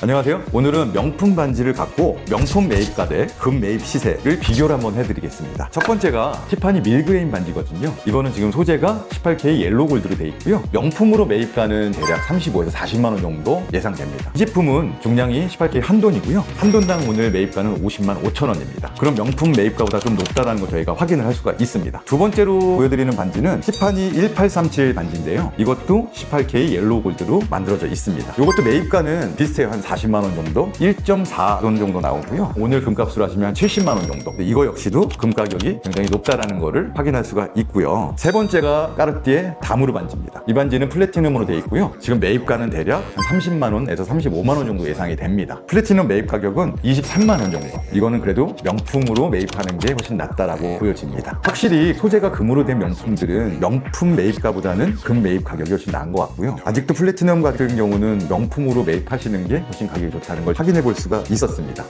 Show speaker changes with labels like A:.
A: 안녕하세요. 오늘은 명품 반지를 갖고 명품 매입가 대금 매입 시세를 비교를 한번 해드리겠습니다. 첫 번째가 티파니 밀그레인 반지거든요. 이거는 지금 소재가 18K 옐로우 골드로 돼 있고요. 명품으로 매입가는 대략 35에서 40만 원 정도 예상됩니다. 이 제품은 중량이 18K 한 돈이고요. 한 돈당 오늘 매입가는 50만 5천 원입니다. 그럼 명품 매입가보다 좀 높다는 거 저희가 확인을 할 수가 있습니다. 두 번째로 보여드리는 반지는 티파니 1837 반지인데요. 이것도 18K 옐로우 골드로 만들어져 있습니다. 이것도 매입가는 비슷해요. 한 40만 원 정도, 1.4돈 정도 나오고요. 오늘 금값으로 하시면 한 70만 원 정도. 이거 역시도 금 가격이 굉장히 높다라는 거를 확인할 수가 있고요. 세 번째가 까르띠에 다무르 반지입니다. 이 반지는 플래티넘으로 되어 있고요. 지금 매입가는 대략 한 30만 원에서 35만 원 정도 예상이 됩니다. 플래티넘 매입 가격은 23만 원 정도. 이거는 그래도 명품으로 매입하는 게 훨씬 낫다라고 보여집니다. 확실히 소재가 금으로 된 명품들은 명품 매입가보다는 금 매입 가격이 훨씬 나은 것 같고요. 아직도 플래티넘 같은 경우는 명품으로 매입하시는 게 훨씬 가격이 좋다는 걸 확인해 볼 수가 있었습니다.